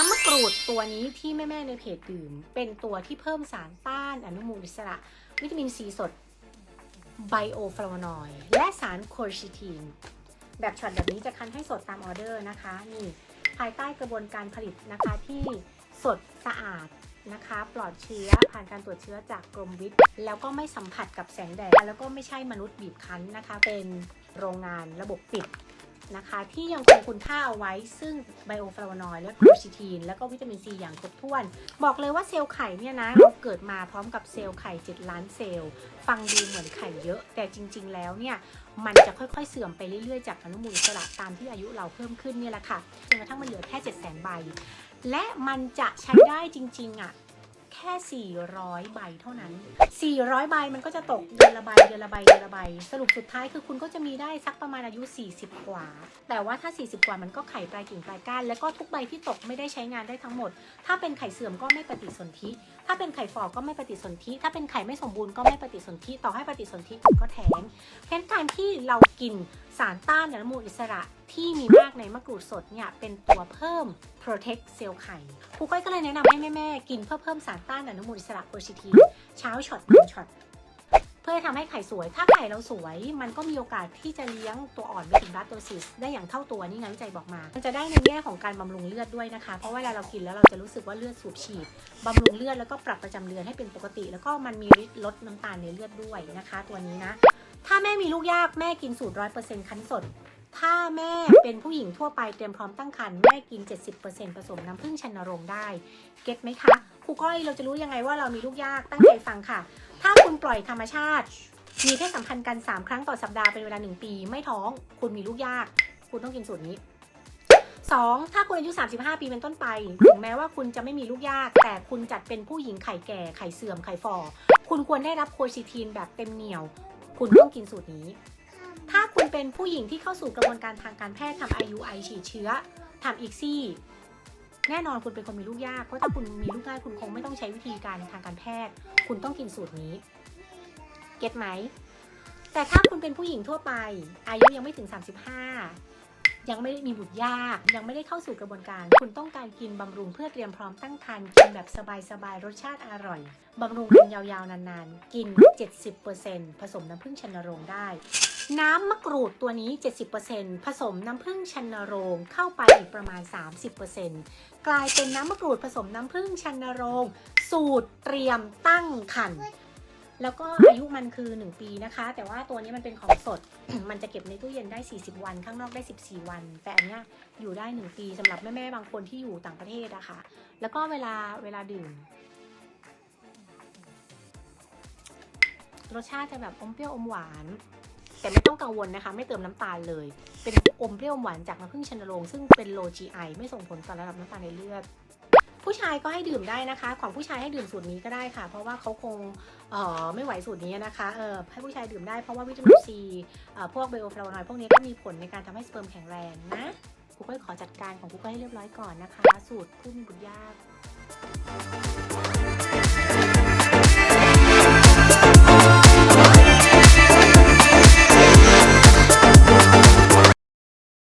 ้ำมะกรูดตัวนี้ที่แม่ ๆ ในเพจดื่ม เป็นตัวที่เพิ่มสารต้านอนุมูลอิสระ วิตามินซีสดไบโอฟลาวานอยด์และสารโคชิทีน แบบช็อตแบบนี้จะคั้นให้สดตามออเดอร์นะคะ นี่ภายใต้กระบวนการผลิตนะคะที่สดสะอาดนะคะ ปลอดเชื้อผ่านการตรวจเชื้อจากกรมวิทย์ แล้วก็ไม่สัมผัสกับแสงแดด แล้วก็ไม่ใช่มนุษย์บีบคั้นนะคะ เป็นโรงงานระบบปิด นะคะ ที่ยังคงคุณค่าเอาไว้ ซึ่งไบโอฟลาวานอยด์และโคชิทีน แล้วก็วิตามินซีอย่างครบถ้วน บอกเลยว่าเซลล์ไข่เนี่ยนะเราเกิดมาพร้อมกับเซลล์ไข่ 7 ล้านเซลล์ ฟังดูเหมือนไข่เยอะ แต่จริง ๆ แล้วเนี่ยมันจะค่อยๆ เสื่อมไปเรื่อยๆ จากอนุมูลอิสระตามที่อายุเราเพิ่มขึ้นเนี่ยแหละค่ะจนกระทั่งมันเหลือแค่ 7 0 0 0 0 0ใบและมันจะใช้ได้จริงๆอะ ค่ 400 ใบเท่านั้น 400 ใบมันก็จะตกเดือนละใบเดือนละใบเดือนละใบ สรุปสุดท้ายคือคุณก็จะมีได้สักประมาณอายุ 40 กว่า แต่ว่าถ้า 40 กว่ามันก็ไข่ปลายกิ่งปลายก้าน แล้วก็ทุกใบที่ตกไม่ได้ใช้งานได้ทั้งหมด ถ้าเป็นไข่เสื่อมก็ไม่ปฏิสนธิ ถ้าเป็นไข่ฝ่อกก็ไม่ปฏิสนธิ ถ้าเป็นไข่ไม่สมบูรณ์ก็ไม่ปฏิสนธิ ต่อให้ปฏิสนธิคุณก็แท้งเพราะการที่เรากินสารต้านอนุมูลอิสระ ที่มีมากในมะกรูดสดเนี่ยเป็นตัวเพิ่ม protect เซลล์ไข่ครูก้อยก็เลยแนะนำให้แม่ๆกินเพื่อเพิ่มสารต้านอนุมูลอิสระโพซิทีนเช้าช็อตเย็นช็อตเพื่อทำให้ไข่สวย ถ้าไข่เราสวย มันก็มีโอกาสที่จะเลี้ยงตัวอ่อนไปถึงบัตโตซิส ได้อย่างเท่าตัวนี่งานวิจัยบอกมา มันจะได้ในแง่ของการบำรุงเลือดด้วยนะคะ เพราะเวลาเรากินแล้วเราจะรู้สึกว่าเลือดสูบฉีดบำรุงเลือดแล้วก็ปรับประจำเดือนให้เป็นปกติ แล้วก็มันมีฤทธิ์ลดน้ำตาลในเลือดด้วยนะคะ ตัวนี้นะ ถ้าแม่มีลูกยากแม่กินสูตรร้อยเปอร์เซ็นต์คั้นสด ถ้าแม่เป็นผู้หญิงทั่วไปเตรียมพร้อมตั้งครรภ์แม่กิน 70%ผสมน้ำผึ้งชันนรงได้เก็ตไหมคะครูก้อยเราจะรู้ยังไงว่าเรามีลูกยากตั้งใจฟังค่ะ ถ้าคุณปล่อยธรรมชาติ มีเพศสัมพันธ์กัน 3 ครั้งต่อสัปดาห์เป็นเวลา 1 ปี ไม่ท้อง คุณมีลูกยาก คุณต้องกินสูตรนี้ 2. ถ้าคุณอายุ 35 ปีเป็นต้นไป ถึงแม้ว่าคุณจะไม่มีลูกยาก แต่คุณจัดเป็นผู้หญิงไข่แก่ไข่เสื่อมไข่ฝ่อคุณควรได้รับโคชิทีนแบบเต็มเหนียว คุณต้องกินสูตรนี้ ถ้าคุณเป็นผู้หญิงที่เข้าสู่กระบวนการทางการแพทย์ทำ IUI ฉีดเชื้อทำอีกซี่แน่นอนคุณเป็นคนมีลูกยาก เพราะถ้าคุณมีลูกง่ายคุณคงไม่ต้องใช้วิธีการทางการแพทย์ คุณต้องกินสูตรนี้ เก็ตไหม แต่ถ้าคุณเป็นผู้หญิงทั่วไป อายุยังไม่ถึง 35 ยังไม่ได้มีบุตรยาก ยังไม่ได้เข้าสู่กระบวนการ คุณต้องการกินบำรุงเพื่อเตรียมพร้อมตั้งครรภ์กินแบบสบายๆ รสชาติอร่อยบำรุงกันยาวๆ นานๆ กิน 70%ผสมน้ำผึ้งชันนโรงได้ น้ำมะกรูดตัวนี้ 70%ผสมน้ำผึ้งชันนโรงเข้าไปอีกประมาณ 30%กลายเป็นน้ำมะกรูดผสมน้ำผึ้งชันนโรง สูตรเตรียมตั้งครรภ์แล้วก็อายุมันคือ 1 ปีนะคะ แต่ว่าตัวนี้มันเป็นของสด มันจะเก็บในตู้เย็นได้ 40 วัน ข้างนอกได้ 14 วัน แต่อันเนี้ยอยู่ได้ 1 ปีสำหรับแม่ๆบางคนที่อยู่ต่างประเทศอะค่ะแล้วก็เวลาเวลาดื่ม รสชาติจะแบบอมเปรี้ยวอมหวาน แต่ไม่ต้องกังวลนะคะ ไม่เติมน้ำตาลเลย เป็นอมเปรี้ยวหวานจากน้ำผึ้งชนโรงซึ่งเป็นโล GI ไม่ส่งผลต่อระดับน้ำตาลในเลือดผู้ชายก็ให้ดื่มได้นะคะ ของผู้ชายให้ดื่มสูตรนี้ก็ได้ค่ะ เพราะว่าเขาคงเอ่อไม่ไหวสูตรนี้นะคะเออให้ผู้ชายดื่มได้เพราะว่าวิตามินซีเอ่อพวกไบโอฟลาวนอยด์พวกนี้ก็มีผลในการทำให้สเปิร์มแข็งแรงนะกูก็ขอจัดการของกูก็ให้เรียบร้อยก่อนนะคะ สูตรผู้มีบุตรยาก